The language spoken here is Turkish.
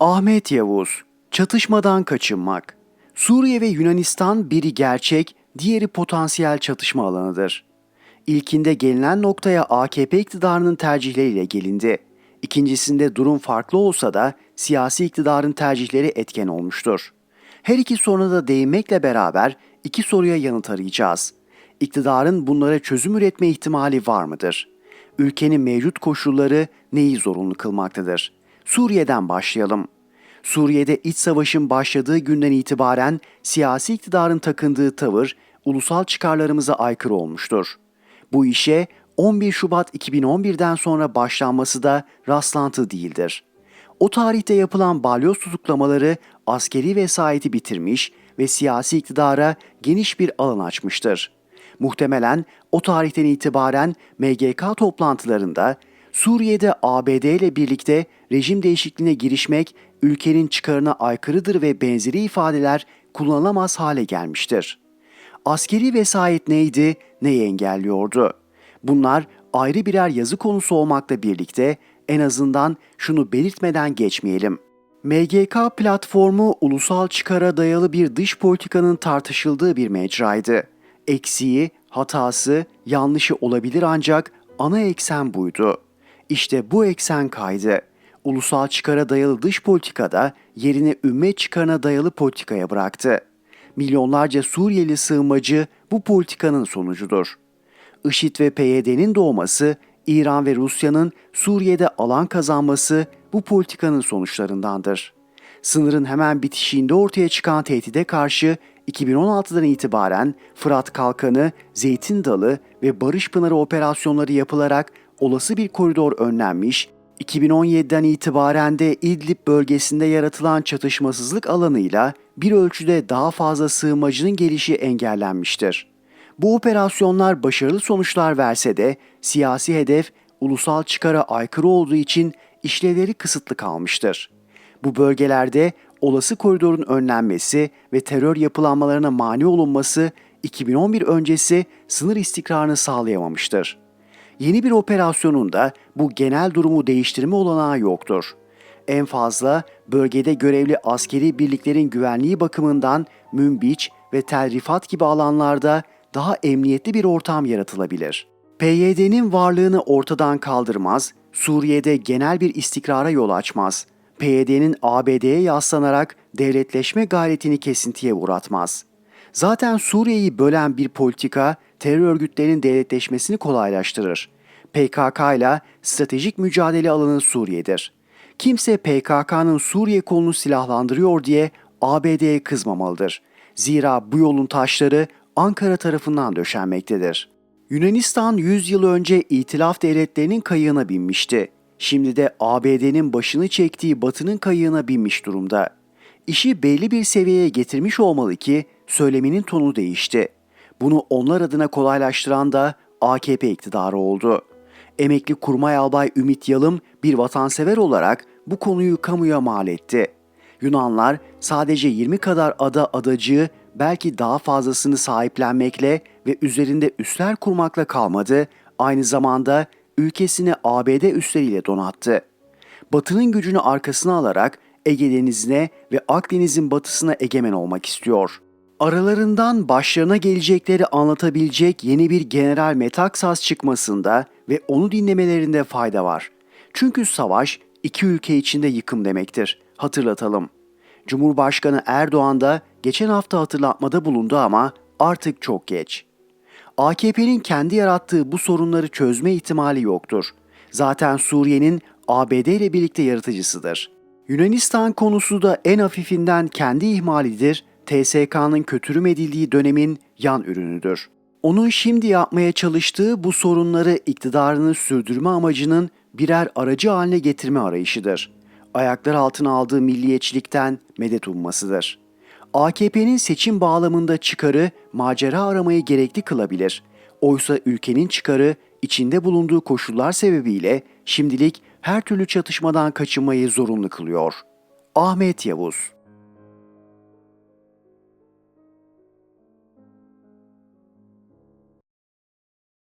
Ahmet Yavuz, çatışmadan kaçınmak. Suriye ve Yunanistan biri gerçek, diğeri potansiyel çatışma alanıdır. İlkinde gelinen noktaya AKP iktidarının tercihleriyle gelindi. İkincisinde durum farklı olsa da siyasi iktidarın tercihleri etken olmuştur. Her iki soruna da değinmekle beraber iki soruya yanıt arayacağız. İktidarın bunlara çözüm üretme ihtimali var mıdır? Ülkenin mevcut koşulları neyi zorunlu kılmaktadır? Suriye'den başlayalım. Suriye'de iç savaşın başladığı günden itibaren siyasi iktidarın takındığı tavır ulusal çıkarlarımıza aykırı olmuştur. Bu işe 11 Şubat 2011'den sonra başlanması da rastlantı değildir. O tarihte yapılan balyoz tutuklamaları askeri vesayeti bitirmiş ve siyasi iktidara geniş bir alan açmıştır. Muhtemelen o tarihten itibaren MGK toplantılarında Suriye'de ABD ile birlikte rejim değişikliğine girişmek ülkenin çıkarına aykırıdır ve benzeri ifadeler kullanılamaz hale gelmiştir. Askeri vesayet neydi, neyi engelliyordu? Bunlar ayrı birer yazı konusu olmakla birlikte en azından şunu belirtmeden geçmeyelim. MGK platformu ulusal çıkara dayalı bir dış politikanın tartışıldığı bir mecraydı. Eksiği, hatası, yanlışı olabilir ancak ana eksen buydu. İşte bu eksen kaydı. Ulusal çıkara dayalı dış politikada yerini ümmet çıkarına dayalı politikaya bıraktı. Milyonlarca Suriyeli sığınmacı bu politikanın sonucudur. IŞİD ve PYD'nin doğması, İran ve Rusya'nın Suriye'de alan kazanması bu politikanın sonuçlarındandır. Sınırın hemen bitişiğinde ortaya çıkan tehdide karşı 2016'dan itibaren Fırat Kalkanı, Zeytin Dalı ve Barış Pınarı operasyonları yapılarak olası bir koridor önlenmiş, 2017'den itibaren de İdlib bölgesinde yaratılan çatışmasızlık alanıyla bir ölçüde daha fazla sığınmacının gelişi engellenmiştir. Bu operasyonlar başarılı sonuçlar verse de siyasi hedef ulusal çıkara aykırı olduğu için işlevleri kısıtlı kalmıştır. Bu bölgelerde olası koridorun önlenmesi ve terör yapılanmalarına mani olunması 2011 öncesi sınır istikrarını sağlayamamıştır. Yeni bir operasyonun da bu genel durumu değiştirme olanağı yoktur. En fazla bölgede görevli askeri birliklerin güvenliği bakımından Münbiç ve Tel Rifat gibi alanlarda daha emniyetli bir ortam yaratılabilir. PYD'nin varlığını ortadan kaldırmaz, Suriye'de genel bir istikrara yol açmaz. PYD'nin ABD'ye yaslanarak devletleşme gayretini kesintiye uğratmaz. Zaten Suriye'yi bölen bir politika terör örgütlerinin devletleşmesini kolaylaştırır. PKK ile stratejik mücadele alanı Suriye'dir. Kimse PKK'nın Suriye kolunu silahlandırıyor diye ABD'ye kızmamalıdır. Zira bu yolun taşları Ankara tarafından döşenmektedir. Yunanistan 100 yıl önce itilaf devletlerinin kayığına binmişti. Şimdi de ABD'nin başını çektiği Batı'nın kayığına binmiş durumda. İşi belli bir seviyeye getirmiş olmalı ki söyleminin tonu değişti. Bunu onlar adına kolaylaştıran da AKP iktidarı oldu. Emekli kurmay albay Ümit Yalım bir vatansever olarak bu konuyu kamuya mal etti. Yunanlar sadece 20 kadar ada adacığı belki daha fazlasını sahiplenmekle ve üzerinde üsler kurmakla kalmadı, aynı zamanda ülkesini ABD üsleriyle donattı. Batı'nın gücünü arkasına alarak Ege Denizi'ne ve Akdeniz'in batısına egemen olmak istiyor. Aralarından başlarına gelecekleri anlatabilecek yeni bir General Metaxas çıkmasında ve onu dinlemelerinde fayda var. Çünkü savaş iki ülke içinde yıkım demektir. Hatırlatalım. Cumhurbaşkanı Erdoğan da geçen hafta hatırlatmada bulundu ama artık çok geç. AKP'nin kendi yarattığı bu sorunları çözme ihtimali yoktur. Zaten Suriye'nin ABD ile birlikte yaratıcısıdır. Yunanistan konusu da en hafifinden kendi ihmalidir, TSK'nın kötürüm edildiği dönemin yan ürünüdür. Onun şimdi yapmaya çalıştığı bu sorunları iktidarını sürdürme amacının birer aracı haline getirme arayışıdır. Ayaklar altına aldığı milliyetçilikten medet ummasıdır. AKP'nin seçim bağlamında çıkarı macera aramayı gerekli kılabilir. Oysa ülkenin çıkarı içinde bulunduğu koşullar sebebiyle şimdilik her türlü çatışmadan kaçınmayı zorunlu kılıyor. Ahmet Yavuz